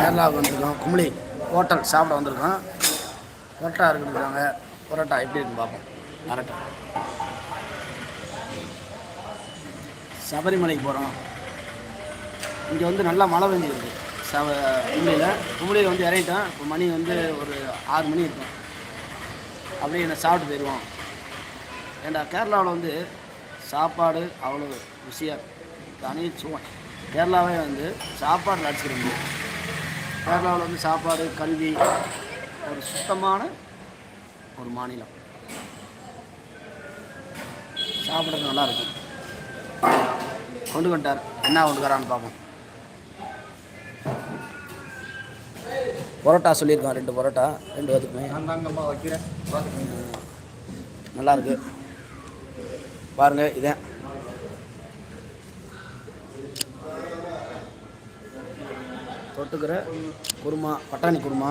கேரளாவுக்கு வந்திருக்கோம் கும்ளி ஹோட்டல் சாப்பிட வந்திருக்கோம். பரோட்டா இருக்குதுருக்காங்க பரோட்டா எப்படி இருக்குன்னு பார்ப்போம். பரோட்டா. சபரிமலைக்கு போகிறோம் இங்கே வந்து நல்லா மழை பெஞ்சிருக்கு. சப கும்ளியில் கும்ளியில் வந்து இறங்கிட்டோம். இப்போ மணி வந்து ஒரு ஆறு மணி இருக்கும். அப்படியே என்ன சாப்பிட்டு போயிடுவோம் ஏண்டா கேரளாவில் வந்து சாப்பாடு அவ்வளோ ருசியாக தனி சுவை. கேரளாவே வந்து சாப்பாடு அடிச்சுக்கிறது கேரளாவில் வந்து சாப்பாடு கல்வி ஒரு சுத்தமான ஒரு மாநிலம். சாப்பிட்றது நல்லா இருக்கும் கொண்டு வந்துட்டார். என்ன கொண்டு வரான்னு பார்ப்போம். பரோட்டா சொல்லியிருக்கான் ரெண்டு பரோட்டா ரெண்டு பேத்துக்குமே நல்லா இருக்கு. பாருங்க இதான் தொட்டுக்கிற குருமா பட்டாணி குருமா.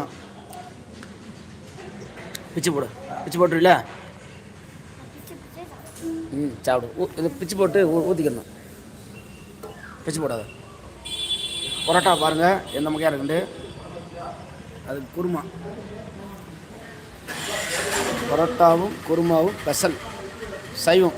பிச்சு போடு. பிச்சு போட்டுருல ம் சாப்பிடு. இது பிச்சு போட்டு ஊ ஊற்றிக்கணும் பிச்சு போடாத. பரோட்டா பாருங்கள் எந்த மக்கையாக இருக்குண்டு அது குருமா. பரோட்டாவும் குருமாவும் ஸ்பெஷல். சைவம்.